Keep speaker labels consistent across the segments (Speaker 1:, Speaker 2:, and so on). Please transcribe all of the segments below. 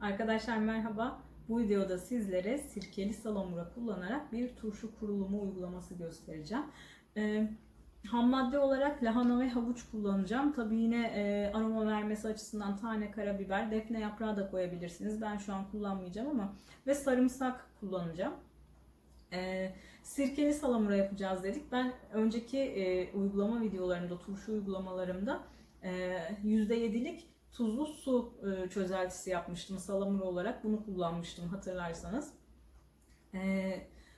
Speaker 1: Arkadaşlar merhaba. Bu videoda sizlere sirkeli salamura kullanarak bir turşu kurulumu uygulaması göstereceğim. Ee, ham madde olarak lahana ve havuç kullanacağım. Tabii yine e, aroma vermesi açısından tane karabiber, defne yaprağı da koyabilirsiniz. Ben şu an kullanmayacağım ama ve sarımsak kullanacağım. Ee, sirkeli salamura yapacağız dedik. Ben önceki e, uygulama videolarımda, turşu uygulamalarımda e, %7'lik tuzlu su e, çözeltisi yapmıştım salamura olarak. Bunu kullanmıştım hatırlarsanız. E,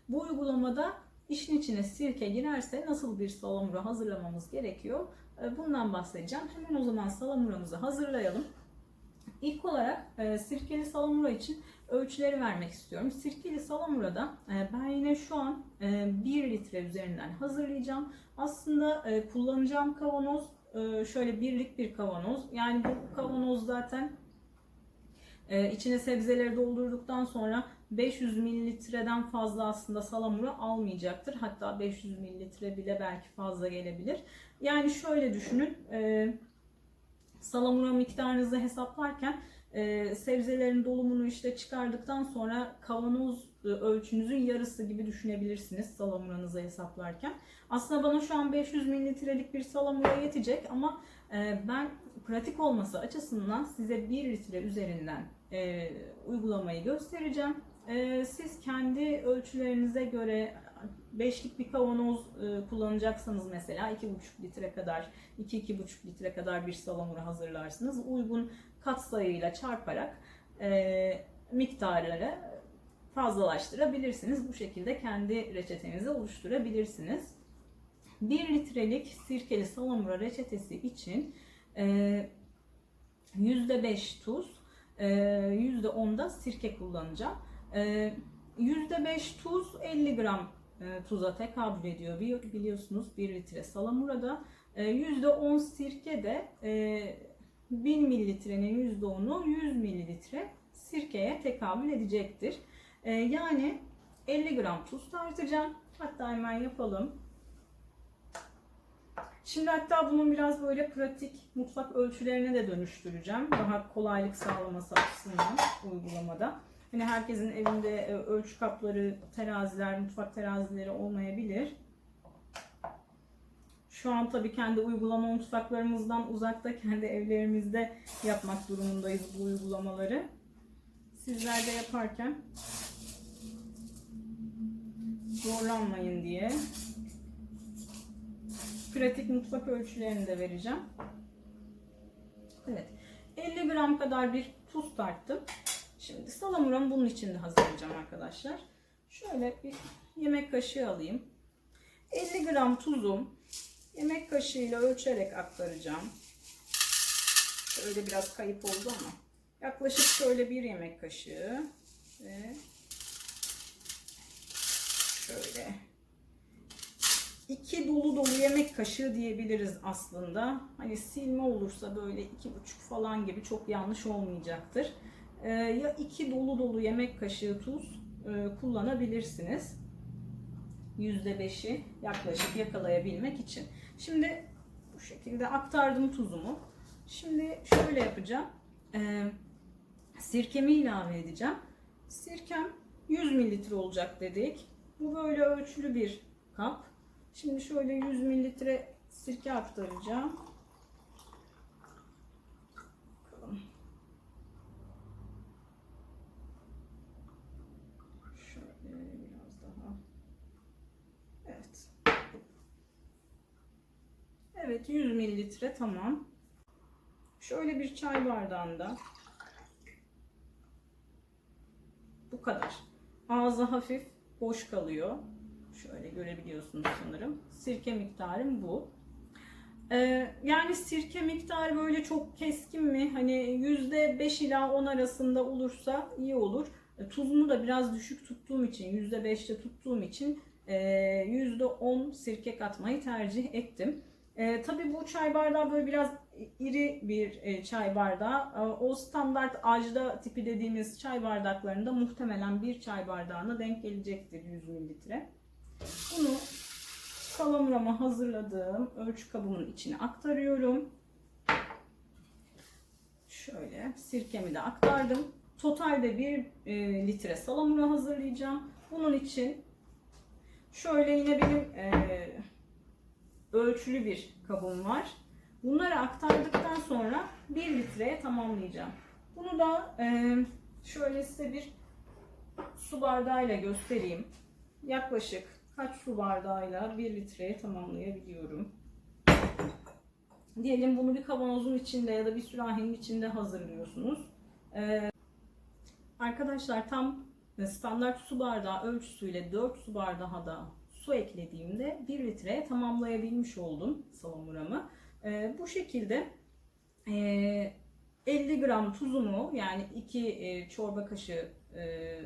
Speaker 1: bu uygulamada işin içine sirke girerse nasıl bir salamura hazırlamamız gerekiyor? E, bundan bahsedeceğim. Hemen o zaman salamuramızı hazırlayalım. İlk olarak e, sirkeli salamura için ölçüleri vermek istiyorum. Sirkeli salamurada e, ben yine şu an e, 1 litre üzerinden hazırlayacağım. Aslında e, kullanacağım kavanoz şöyle birlik bir kavanoz. Yani bu kavanoz zaten e, içine sebzeleri doldurduktan sonra 500 mililitreden fazla aslında salamura almayacaktır. Hatta 500 mililitre bile belki fazla gelebilir. Yani şöyle düşünün. E, salamura miktarınızı hesaplarken e, sebzelerin dolumunu işte çıkardıktan sonra kavanoz e, ölçünüzün yarısı gibi düşünebilirsiniz salamuranızı hesaplarken. Aslında bana şu an 500 mililitrelik bir salamura yetecek ama e, ben pratik olması açısından size 1 litre üzerinden e, uygulamayı göstereceğim. E, siz kendi ölçülerinize göre beşlik bir kavanoz e, kullanacaksanız mesela 2,5 litre kadar 2-2,5 litre kadar bir salamura hazırlarsınız. Uygun katsayıyla çarparak e, miktarları fazlalaştırabilirsiniz. Bu şekilde kendi reçetenizi oluşturabilirsiniz. 1 litrelik sirkeli salamura reçetesi için e, %5 tuz, e, %10 da sirke kullanacağım. E, %5 tuz 50 gram e, tuza tekabül ediyor Bili- biliyorsunuz 1 litre salamurada. E, %10 sirke de e, 1000 mililitrenin %10'u 100 mililitre sirkeye tekabül edecektir. E, yani 50 gram tuz tartacağım. Hatta hemen yapalım. Şimdi hatta bunun biraz böyle pratik mutfak ölçülerine de dönüştüreceğim. Daha kolaylık sağlaması açısından uygulamada. Hani herkesin evinde e, ölçü kapları, teraziler, mutfak terazileri olmayabilir. Şu an tabii kendi uygulama mutfaklarımızdan uzakta, kendi evlerimizde yapmak durumundayız bu uygulamaları. Sizler de yaparken zorlanmayın diye pratik mutfak ölçülerini de vereceğim. Evet. 50 gram kadar bir tuz tarttım. Şimdi salamuramı bunun için de hazırlayacağım arkadaşlar. Şöyle bir yemek kaşığı alayım. 50 gram tuzum yemek kaşığıyla ölçerek aktaracağım. Şöyle biraz kayıp oldu ama yaklaşık şöyle bir yemek kaşığı ve şöyle iki dolu dolu yemek kaşığı diyebiliriz aslında. Hani silme olursa böyle iki buçuk falan gibi çok yanlış olmayacaktır. Ee, ya iki dolu dolu yemek kaşığı tuz e, kullanabilirsiniz. %5'i yaklaşık yakalayabilmek için. Şimdi bu şekilde aktardım tuzumu. Şimdi şöyle yapacağım. Ee, sirkemi ilave edeceğim. Sirkem 100 mililitre olacak dedik. Bu böyle ölçülü bir kap. Şimdi şöyle 100 mililitre sirke aktaracağım. Bakalım. Şöyle biraz daha. Evet. Evet 100 mililitre tamam. Şöyle bir çay bardağında bu kadar. Ağzı hafif boş kalıyor. Şöyle görebiliyorsunuz sanırım. Sirke miktarım bu. Ee, yani sirke miktarı böyle çok keskin mi? Hani %5 ila 10 arasında olursa iyi olur. E, Tuzunu da biraz düşük tuttuğum için, %5'te tuttuğum için e, %10 sirke katmayı tercih ettim. E, tabii bu çay bardağı böyle biraz iri bir e, çay bardağı. E, o standart ajda tipi dediğimiz çay bardaklarında muhtemelen bir çay bardağına denk gelecektir 100 mililitre. Bunu salamurama hazırladığım ölçü kabımın içine aktarıyorum. Şöyle sirkemi de aktardım. Totalde 1 e, litre salamura hazırlayacağım. Bunun için şöyle yine benim e, ölçülü bir kabım var. Bunları aktardıktan sonra 1 litreye tamamlayacağım. Bunu da e, şöyle size bir su bardağıyla göstereyim. Yaklaşık kaç su bardağıyla 1 litreye tamamlayabiliyorum. Diyelim bunu bir kavanozun içinde ya da bir sürahinin içinde hazırlıyorsunuz. Ee, arkadaşlar tam standart su bardağı ölçüsüyle 4 su bardağı da su eklediğimde 1 litreye tamamlayabilmiş oldum salamuramı. Ee, bu şekilde e, 50 gram tuzumu yani 2 çorba kaşığı e,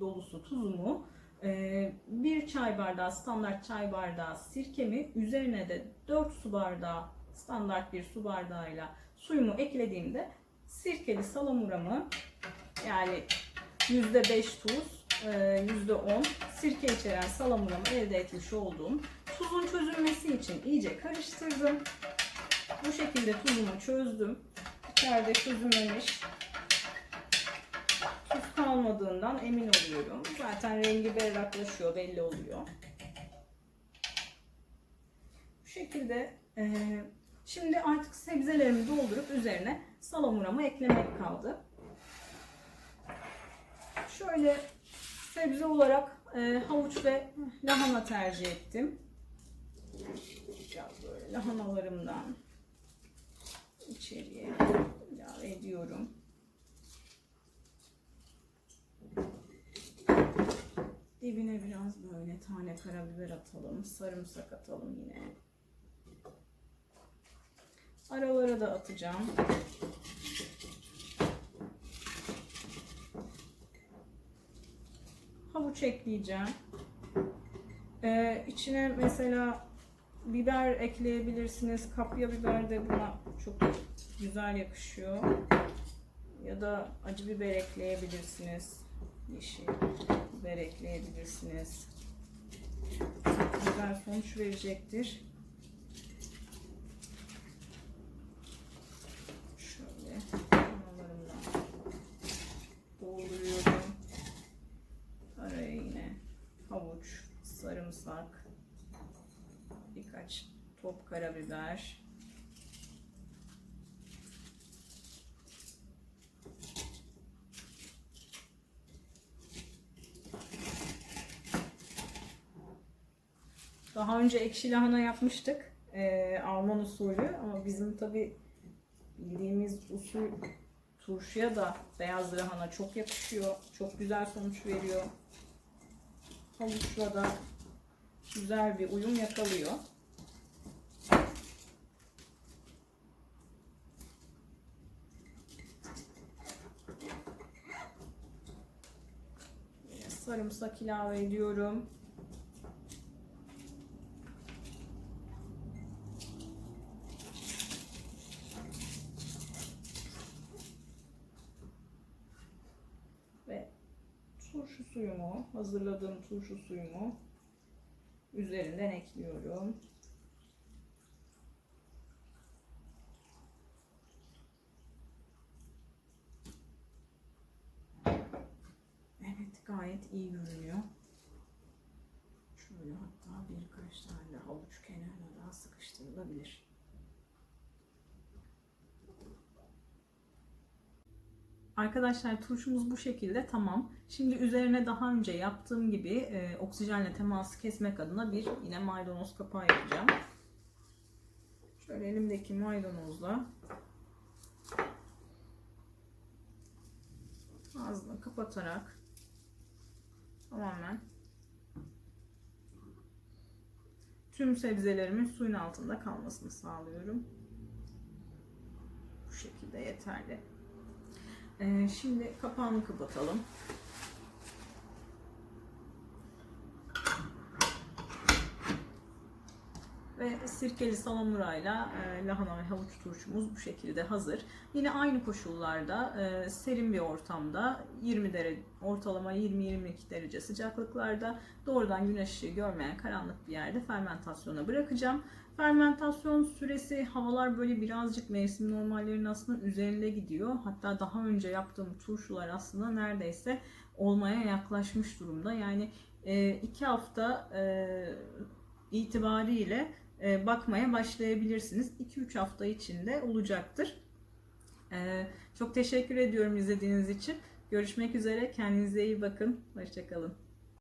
Speaker 1: dolusu tuzumu e, bir çay bardağı standart çay bardağı sirkemi üzerine de 4 su bardağı standart bir su bardağıyla suyumu eklediğimde sirkeli salamuramı yani %5 tuz, e, %10 sirke içeren salamuramı elde etmiş oldum. Tuzun çözülmesi için iyice karıştırdım. Bu şekilde tuzumu çözdüm. İçeride çözülmemiş tuz kalmadığından emin oluyorum. Zaten rengi berraklaşıyor, belli oluyor. Bu şekilde e, şimdi artık sebzelerimi doldurup üzerine salamuramı eklemek kaldı. Şöyle sebze olarak e, havuç ve lahana tercih ettim. Biraz böyle lahanalarımdan içeriye ilave ediyorum. Dibine biraz böyle tane karabiber atalım. Sarımsak atalım yine. Aralara da atacağım. Havuç ekleyeceğim. Ee, içine mesela biber ekleyebilirsiniz. Kapya biber de buna çok güzel yakışıyor. Ya da acı biber ekleyebilirsiniz. Yeşil biber ekleyebilirsiniz. Güzel sonuç verecektir. Şöyle kenarlarından dolduruyorum. Araya yine havuç, sarımsak, birkaç top karabiber. Daha önce ekşi lahana yapmıştık. Ee, Alman usulü ama bizim tabi bildiğimiz usul turşuya da beyaz lahana çok yakışıyor. Çok güzel sonuç veriyor. Havuçla da güzel bir uyum yakalıyor. Yine Sarımsak ilave ediyorum. Ve turşu suyumu, hazırladığım turşu suyumu üzerinden ekliyorum. Evet, gayet iyi görünüyor. Şöyle hatta birkaç tane havuç kenarına daha sıkıştırılabilir. Arkadaşlar turşumuz bu şekilde tamam. Şimdi üzerine daha önce yaptığım gibi e, oksijenle teması kesmek adına bir yine maydanoz kapağı yapacağım. Şöyle elimdeki maydanozla ağzını kapatarak tamamen tüm sebzelerimin suyun altında kalmasını sağlıyorum. Bu şekilde yeterli. Ee, şimdi kapağını kapatalım. Ve sirkeli salamurayla e, lahana ve havuç turşumuz bu şekilde hazır. Yine aynı koşullarda e, serin bir ortamda 20 derece ortalama 20-22 derece sıcaklıklarda doğrudan güneş ışığı görmeyen karanlık bir yerde fermentasyona bırakacağım. Fermentasyon süresi havalar böyle birazcık mevsim normallerinin aslında üzerinde gidiyor. Hatta daha önce yaptığım turşular aslında neredeyse olmaya yaklaşmış durumda. Yani e, iki hafta e, itibariyle e, bakmaya başlayabilirsiniz. 2-3 hafta içinde olacaktır. E, çok teşekkür ediyorum izlediğiniz için. Görüşmek üzere. Kendinize iyi bakın. Hoşçakalın.